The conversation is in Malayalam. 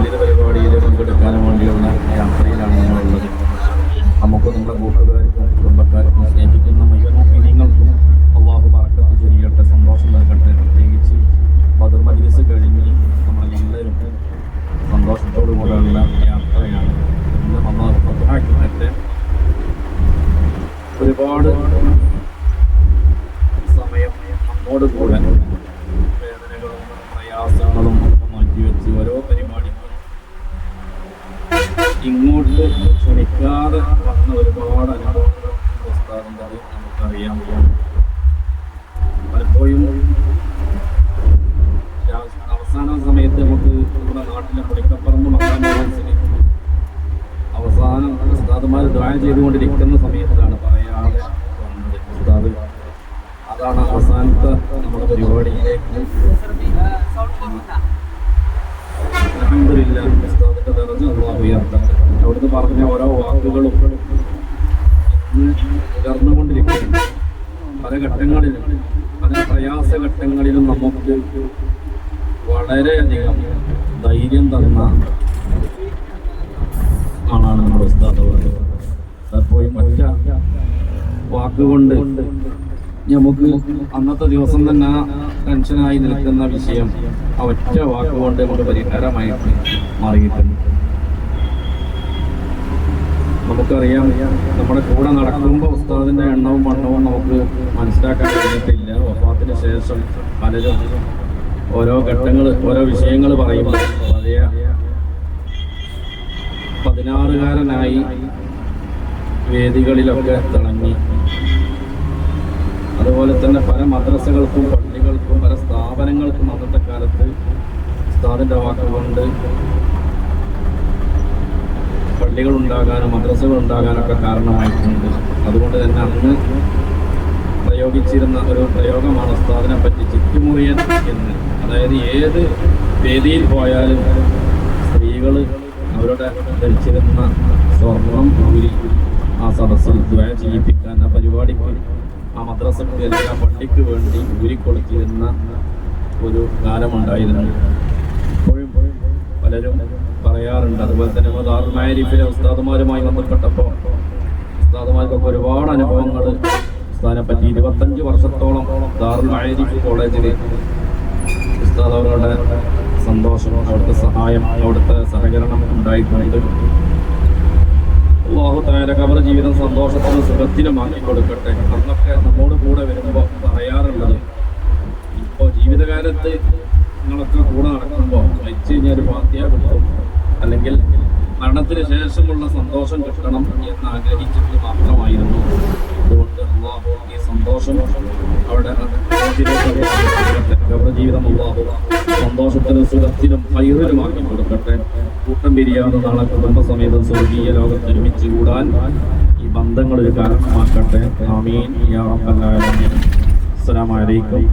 മൗലിക പരിപാടിയിൽ പങ്കെടുക്കാൻ വേണ്ടിയുള്ള യാത്രയിലാണ് നമ്മളുള്ളത് നമുക്ക് നമ്മുടെ കൂട്ടുകാർക്കും കുടുംബക്കാർക്കും സ്നേഹിക്കുന്ന മുഴുവൻ നിങ്ങൾക്കും അള്ളാഹു പറക്കത്ത് ചൊരിയട്ടെ സന്തോഷം നൽകട്ടെ. പ്രത്യേകിച്ച് ബദർ മജ്ലിസ് കഴിഞ്ഞ് നമ്മളെല്ലാവരും സന്തോഷത്തോടു കൂടെയുള്ള യാത്രയാണ്. ഇന്ന് ഒരുപാട് സമയം നമ്മോട് കൂടെ ഇങ്ങോട്ട് ക്ഷണിക്കാതെ വന്ന ഒരുപാട് അനുഭവങ്ങൾ നമുക്കറിയാൻ നമുക്കറിയാം പലപ്പോഴും അവസാന സമയത്ത് നമുക്ക് നമ്മുടെ നാട്ടിലെ പുളിക്കപ്പറമ്പ് മക്കാമോസിന് അവസാനം ഉസ്താദുമാർ ദ്വാരം ചെയ്തുകൊണ്ടിരിക്കുന്ന സമയത്താണ് പറയാതെ വന്നത്. ഉസ്താദ് അതാണ് അവസാനത്തെ നമ്മുടെ പരിപാടിയിലേക്ക്. ഉയർന്നുകൊണ്ടിരിക്കുന്നു പല ഘട്ടങ്ങളിലും പല പ്രയാസ ഘട്ടങ്ങളിലും നമുക്ക് വളരെയധികം ധൈര്യം തന്ന ആളാണ് നമ്മുടെ ഉസ്താദ് പലപ്പോഴും ഒറ്റ വാക്കുകൊണ്ട് നമുക്ക് അന്നത്തെ ദിവസം തന്നെ ടെൻഷനായി നിൽക്കുന്ന വിഷയം ആ ഒറ്റ വാക്കുകൊണ്ട് നമുക്ക് പരിഹാരമായിട്ട് മാറിയിട്ടുണ്ട്. നമുക്കറിയാം നമ്മുടെ കൂടെ നടക്കുമ്പോൾ ഉസ്താദിന്റെ എണ്ണവും വണ്ണവും നമുക്ക് മനസ്സിലാക്കാൻ കഴിഞ്ഞിട്ടില്ല. വഫാത്തിന് ശേഷം പലരും ഓരോ ഘട്ടങ്ങൾ ഓരോ വിഷയങ്ങൾ പറയുമ്പോൾ പഴയ പതിനാറുകാരനായി വേദികളിലൊക്കെ തിളങ്ങി. അതുപോലെ തന്നെ പല മദ്രസകൾക്കും പള്ളികൾക്കും പല സ്ഥാപനങ്ങൾക്കും അന്നത്തെ കാലത്ത് ഉസ്താദിന്റെ വാക്കുകൊണ്ട് പള്ളികൾ ഉണ്ടാകാനും മദ്രസകൾ ഉണ്ടാകാനൊക്കെ കാരണമായിട്ടുണ്ട്. അതുകൊണ്ട് തന്നെ അന്ന് പ്രയോഗിച്ചിരുന്ന ഒരു പ്രയോഗമാണ് ഉസ്താദിനെ പറ്റി ചുറ്റുമുറിയൻ എന്ന്. അതായത് ഏത് വേദിയിൽ പോയാലും സ്ത്രീകൾ അവരുടെ ധരിച്ചിരുന്ന സ്വർണം ഊരി ആ സദസ്സിൽ ദ്വയ ചെയ്യിപ്പിക്കാൻ ആ പരിപാടിക്ക് ആ മദ്രസക്ക് പള്ളിക്ക് വേണ്ടി ഊരിക്കൊടുത്തിരുന്ന ഒരു കാലമുണ്ടായിരുന്നു. പറയാറുണ്ട്. അതുപോലെ തന്നെ ദാറുമാരിഫിലെ ഉസ്താദുമാരുമായി ബന്ധപ്പെട്ടപ്പോൾ ഉസ്താദുമാർക്കൊക്കെ ഒരുപാട് അനുഭവങ്ങൾ ഉസ്താദിനെ പറ്റി ഇരുപത്തഞ്ച് വർഷത്തോളം ദാറുൽ മാരിഫ് കോളേജിൽ ഉസ്താദ് അവരുടെ സന്തോഷം അവിടുത്തെ സഹായം അവിടുത്തെ സഹകരണം ഉണ്ടായിട്ടുണ്ട്. അള്ളാഹു കവർ ജീവിതം സന്തോഷത്തിനും സുഖത്തിനും സുഖത്തിനുമാക്കി കൊടുക്കട്ടെ. അന്നൊക്കെ നമ്മോട് കൂടെ വരുമ്പോൾ പറയാറുള്ളത് ഇപ്പോൾ ജീവിതകാലത്ത് നിങ്ങളൊക്കെ കൂടെ നടക്കുമ്പോൾ മരിച്ചു കഴിഞ്ഞാൽ ഒരു പാർട്ടിയാകുമ്പോൾ അല്ലെങ്കിൽ മരണത്തിന് ശേഷമുള്ള സന്തോഷം കിട്ടണം എന്ന് ആഗ്രഹിച്ചത് മാത്രമായിരുന്നു. അതുകൊണ്ട് അള്ളാഹു ഈ സന്തോഷം അവിടെ ജീവിതം അള്ളാഹു സന്തോഷത്തിനും സുഖത്തിനും ഹൈറിലുമാക്കി കൊടുക്കട്ടെ. കൂട്ടം പിരിയാതെ നാളെ കുടുംബസമേതം സ്വർഗീയ ലോകത്ത് ഒരുമിച്ച് കൂടാൻ ഈ ബന്ധങ്ങൾ ഒരു കാരണമാക്കട്ടെ. ആമീൻ. യാ റബ്ബൽ അലൈക്കും